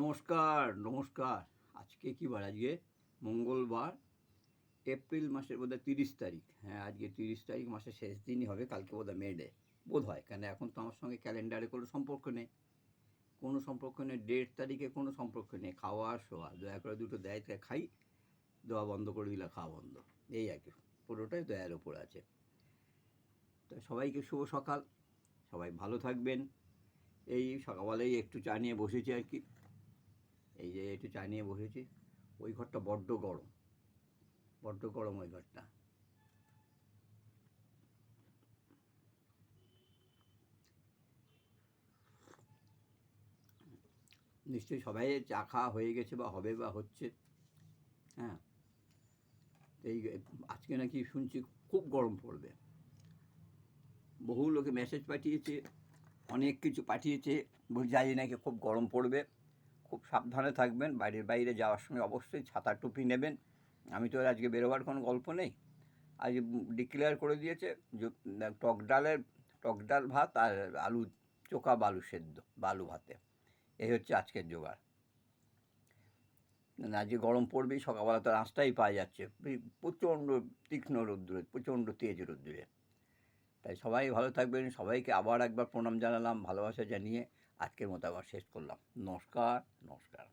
নমস্কার নমস্কার। আজকে কি বার? আজকে মঙ্গলবার, এপ্রিল মাসের বোধহয় তিরিশ তারিখ। হ্যাঁ আজকে তিরিশ তারিখ, মাসের শেষ দিনই হবে, কালকে বোধহয় মে ডে বোধ হয় কেন এখন তো আমার সঙ্গে ক্যালেন্ডারে কোনো সম্পর্ক নেই। কোনো সম্পর্ক নেই, ডেট তারিখে কোনো সম্পর্ক নেই। খাওয়া, শোয়া, দয়া করে দুটো দেয় খাই, দেওয়া বন্ধ করে দিলে খাওয়া বন্ধ। এই আর কি, পুরোটাই দয়ার ওপর আছে। তো সবাইকে শুভ সকাল। সবাই ভালো থাকবেন। এই সকালবেলায় একটু চা নিয়ে বসেছি আর কি। একটু চা নিয়ে বসেছি। ওই ঘরটা বড্ড গরম। বড্ড গরম ওই ঘরটা। নিশ্চয়ই সবাই চা খাওয়া হয়ে গেছে বা হবে বা হচ্ছে। হ্যাঁ। এই আজকে নাকি শুনছি খুব গরম পড়বে। বহু লোকে মেসেজ পাঠিয়েছে, অনেক কিছু পাঠিয়েছে। বল জানি নাকি খুব গরম পড়বে। খুব সাবধানে থাকবেন, বাইরের বাইরে যাওয়ার সময় অবশ্যই ছাতা টুপি নেবেন। আমি তো আজকে বেরোবার কোনো গল্প নেই। আজ ডিক্লেয়ার করে দিয়েছে টক ডালের, টক ডাল ভাত আর আলু চোকা বালু সেদ্ধ, বালু ভাতে। এই হচ্ছে আজকের জোগাড়। যে গরম পড়বেই, সকালবেলা তো রাস্তাই পাওয়া যাচ্ছে। প্রচণ্ড তীক্ষ্ণ রৌদ্রে, প্রচণ্ড তেজ রৌদ্রে। তাই সবাই ভালো থাকবেন, সবাইকে আবার একবার প্রণাম জানালাম, ভালোবাসা জানিয়ে আজকের মতো আবার শেষ করলাম। নমস্কার নমস্কার।